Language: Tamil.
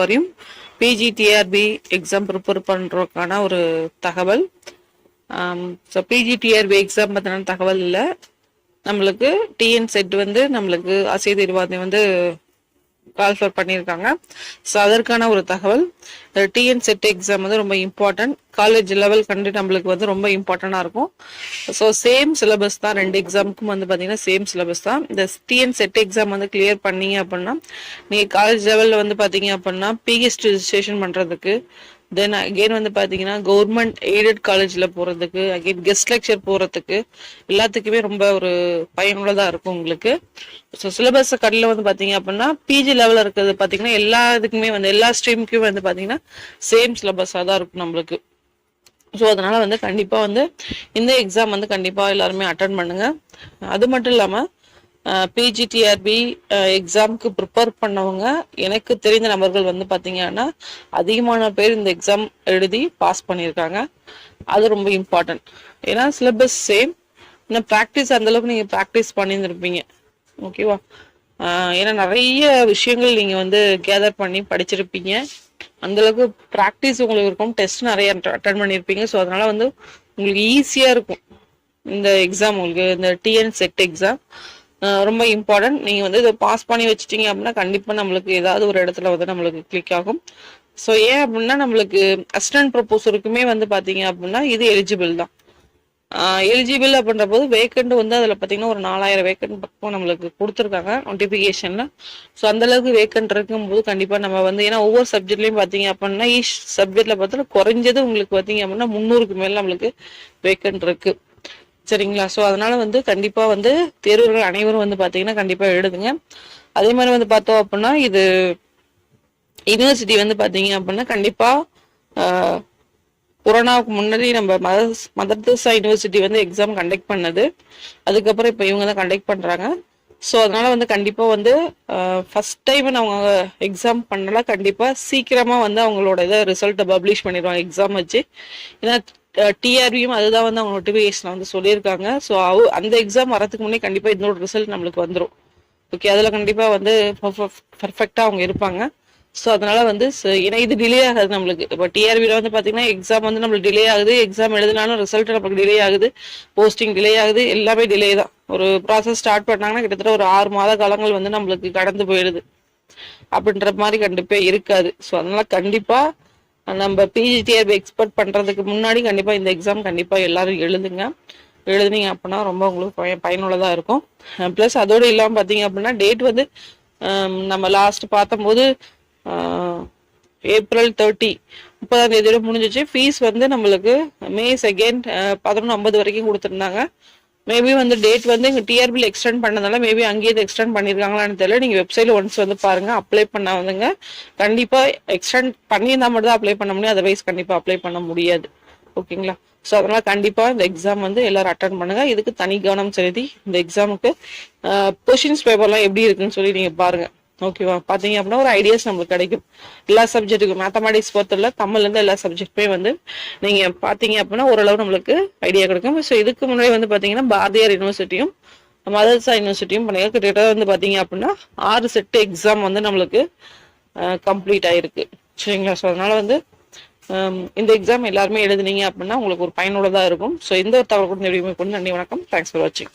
வரையும் பிஜிடிஆர்பி எக்ஸாம் ப்ரிப்பேர் பண்ணுறதுக்கான ஒரு தகவல். ஸோ பிஜிடிஆர்பி எக்ஸாம் பற்றின தகவல் இல்லை. நம்மளுக்கு டிஎன் செட் வந்து நம்மளுக்கு அசை தீர்வாதம் வந்து குவாலிஃபை பண்ணியிருக்காங்க. ஸோ அதற்கான ஒரு தகவல் டிஎன் செட் எக்ஸாம் வந்து ரொம்ப இம்பார்ட்டன்ட் காலேஜ் லெவல் கண்டு நம்மளுக்கு வந்து ரொம்ப இம்பார்ட்டண்டாக இருக்கும். ஸோ சேம் சிலபஸ் தான் ரெண்டு எக்ஸாமுக்கும் வந்து பார்த்தீங்கன்னா சேம் சிலபஸ் தான். இந்த டிஎன் செட் எக்ஸாம் வந்து கிளியர் பண்ணீங்க அப்படின்னா நீங்கள் காலேஜ் லெவலில் வந்து பார்த்தீங்க அப்படின்னா பிஹெச்டி ரிஜிஸ்ட்ரேஷன் பண்ணுறதுக்கு தென் அகெயின் வந்து பார்த்தீங்கன்னா கவர்மெண்ட் எய்டட் காலேஜில் போகிறதுக்கு அகெயின் கெஸ்ட் லெக்சர் போகிறதுக்கு எல்லாத்துக்குமே ரொம்ப ஒரு பயனுள்ளதாக இருக்கும் உங்களுக்கு. ஸோ சிலபஸ் கடையில் வந்து பார்த்தீங்க அப்படின்னா பிஜி லெவலில் இருக்கிறது பார்த்தீங்கன்னா எல்லா இதுக்குமே வந்து எல்லா ஸ்ட்ரீமுக்குமே வந்து பார்த்தீங்கன்னா சேம் சிலபஸாக தான் இருக்கும் நம்மளுக்கு. ஸோ அதனால் வந்து கண்டிப்பாக வந்து இந்த எக்ஸாம் வந்து கண்டிப்பாக எல்லாருமே அட்டன் பண்ணுங்கள் அது மட்டும் இல்லாமல் பிஜிடிஆர்பி எக்ஸாமுக்கு ப்ரிப்பேர் பண்ணவங்க எனக்கு தெரிந்த நபர்கள் வந்து பார்த்தீங்கன்னா அதிகமான பேர் இந்த எக்ஸாம் எழுதி பாஸ் பண்ணியிருக்காங்க. அது ரொம்ப இம்பார்ட்டன்ட் ஏன்னா சிலபஸ் சேம் இன்னும் ப்ராக்டிஸ் அந்தளவுக்கு நீங்கள் ப்ராக்டிஸ் பண்ணியிருந்துருப்பீங்க. ஓகேவா ஏன்னா நிறைய விஷயங்கள் நீங்கள் வந்து கேதர் பண்ணி படிச்சிருப்பீங்க. அந்தளவுக்கு ப்ராக்டிஸ் உங்களுக்கு இருக்கும். டெஸ்ட் நிறைய அட்டன் பண்ணியிருப்பீங்க. ஸோ அதனால வந்து உங்களுக்கு ஈஸியாக இருக்கும். இந்த எக்ஸாம் உங்களுக்கு இந்த டிஎன் செட் எக்ஸாம் ரொம்ப இம்பார்ட்டன்ட் நீங்கள் வந்து இதை பாஸ் பண்ணி வச்சிட்டீங்க அப்படின்னா கண்டிப்பாக நம்மளுக்கு ஏதாவது ஒரு இடத்துல வந்து நம்மளுக்கு கிளிக் ஆகும். ஸோ ஏன் அப்படின்னா நம்மளுக்கு அசிஸ்டன்ட் ப்ரொப்போசருக்குமே வந்து பார்த்தீங்க அப்படின்னா இது எலிஜிபிள் தான். எலிஜிபிள் அப்படின்ற போது வேக்கண்ட் வந்து அதில் பார்த்தீங்கன்னா ஒரு நாலாயிரம் வேக்கண்ட் பக்கம் நம்மளுக்கு கொடுத்துருக்காங்க நோட்டிஃபிகேஷனில் ஸோ அந்தளவுக்கு வேக்கண்ட் இருக்கும்போது கண்டிப்பாக நம்ம வந்து ஏன்னா ஒவ்வொரு சப்ஜெக்ட்லையும் பார்த்தீங்க அப்படின்னா ஈச் சப்ஜெக்டில் பார்த்தோன்னா குறைஞ்சது உங்களுக்கு பார்த்தீங்க அப்படின்னா முந்நூறுக்கு மேலே நம்மளுக்கு வேக்கண்ட் இருக்குது சரிங்களா? ஸோ அதனால வந்து கண்டிப்பாக வந்து தேர்வுகள் அனைவரும் வந்து பார்த்தீங்கன்னா கண்டிப்பாக எழுதுங்க. அதே மாதிரி வந்து பார்த்தோம் அப்படின்னா இது யூனிவர்சிட்டி வந்து பார்த்தீங்க அப்படின்னா கண்டிப்பாக கொரோனாவுக்கு முன்னாடி நம்ம மதர்ஸ் மதர் தெரசா யூனிவர்சிட்டி வந்து எக்ஸாம் கண்டக்ட் பண்ணது. அதுக்கப்புறம் இப்போ இவங்க தான் கண்டக்ட் பண்ணுறாங்க ஸோ அதனால வந்து கண்டிப்பாக வந்து ஃபஸ்ட் டைம் அவங்க எக்ஸாம் பண்ணலாம் கண்டிப்பாக சீக்கிரமாக வந்து அவங்களோட இதை ரிசல்ட்டை பப்ளிஷ் பண்ணிடுவாங்க எக்ஸாம் வச்சு. ஏன்னா டிஆர்பியும் அதுதான் வந்து அவங்க நோட்டிஃபிகேஷன் வந்து சொல்லியிருக்காங்க. ஸோ அவ அந்த எக்ஸாம் வரதுக்கு முன்னே கண்டிப்பாக இதோட ரிசல்ட் நம்மளுக்கு வந்துடும் ஓகே அதில் கண்டிப்பாக வந்து பர்ஃபெக்டாக அவங்க இருப்பாங்க. ஸோ அதனால வந்து ஏன்னா இது டிலே ஆகுது நம்மளுக்கு. இப்போ டிஆர்பியில் வந்து பார்த்தீங்கன்னா எக்ஸாம் வந்து நம்மளுக்கு டிலே ஆகுது. எக்ஸாம் எழுதினாலும் ரிசல்ட் நமக்கு டிலே ஆகுது. போஸ்டிங் டிலே ஆகுது. எல்லாமே டிலே தான். ஒரு ப்ராசஸ் ஸ்டார்ட் பண்ணாங்கன்னா கிட்டத்தட்ட ஒரு ஆறு மாத காலங்கள் வந்து நம்மளுக்கு கடந்து போயிடுது. அப்படின்ற மாதிரி கண்டிப்பாக இருக்காது. ஸோ அதனால கண்டிப்பாக நம்ம பிஜிடிஆர்பி எக்ஸ்பெக்ட் பண்ணுறதுக்கு முன்னாடி கண்டிப்பாக இந்த எக்ஸாம் கண்டிப்பாக எல்லாரும் எழுதுங்க. எழுதுனீங்க அப்படின்னா ரொம்ப உங்களுக்கு பய பயனுள்ளதாக இருக்கும். ப்ளஸ் அதோடு இல்லாமல் பார்த்தீங்க அப்படின்னா டேட் வந்து நம்ம லாஸ்ட் பார்த்தம்போது ஏப்ரல் தேர்ட்டி முப்பதாம் தேதியோட முடிஞ்சிச்சு. ஃபீஸ் வந்து நம்மளுக்கு மே செகண்ட் பதினொன்று ஐம்பது வரைக்கும் கொடுத்துருந்தாங்க. மேபி வந்து டேட் வந்து இங்கே டிஆர்பியில் எக்ஸ்டெண்ட் பண்ணதால மேபி அங்கேயே எக்ஸ்டெண்ட் பண்ணியிருக்காங்களான்னு தெரியல. நீங்கள் வெப்சைட்டில் ஒன்ஸ் வந்து பாருங்கள் அப்ளை பண்ண வந்துங்க. கண்டிப்பாக எக்ஸ்டெண்ட் பண்ணியிருந்தா மட்டும் தான் அப்ளை பண்ண முடியும். அதர்வைஸ் கண்டிப்பாக அப்ளை பண்ண முடியாது. ஓகேங்களா? ஸோ அதனால் கண்டிப்பாக இந்த எக்ஸாம் வந்து எல்லாரும் அட்டன் பண்ணுங்கள் இதுக்கு தனி கவனம் செலுத்தி இந்த எக்ஸாமுக்கு கொஷின்ஸ் பேப்பர்லாம் எப்படி இருக்குன்னு சொல்லி நீங்கள் பாருங்கள் ஓகேவா பார்த்தீங்க அப்படின்னா ஒரு ஐடியாஸ் நம்மளுக்கு கிடைக்கும். எல்லா சப்ஜெக்ட்டுக்கும் மேத்தமெட்டிக்ஸ் பொறுத்தவரை தமிழ்லேருந்து எல்லா சப்ஜெக்ட்டுமே வந்து நீங்கள் பார்த்தீங்க அப்படின்னா ஓரளவு நம்மளுக்கு ஐடியா கிடைக்கும். ஸோ இதுக்கு முன்னாடி வந்து பார்த்தீங்கன்னா பாரதியார் யூனிவர்சிட்டியும் மதர்சா யூனிவர்சிட்டியும் பண்ணி கிட்டத்தட்ட வந்து பார்த்தீங்க அப்படின்னா ஆறு செட்டு எக்ஸாம் வந்து நம்மளுக்கு கம்ப்ளீட் ஆயிருக்கு. சரிங்களா? ஸோ அதனால வந்து இந்த எக்ஸாம் எல்லாருமே எழுதுனீங்க அப்படின்னா உங்களுக்கு ஒரு பயனுள்ளதாக இருக்கும். ஸோ இந்த ஒரு தகவல் கூட கொண்டு நன்றி வணக்கம். தேங்க்ஸ் ஃபார் வாட்சிங்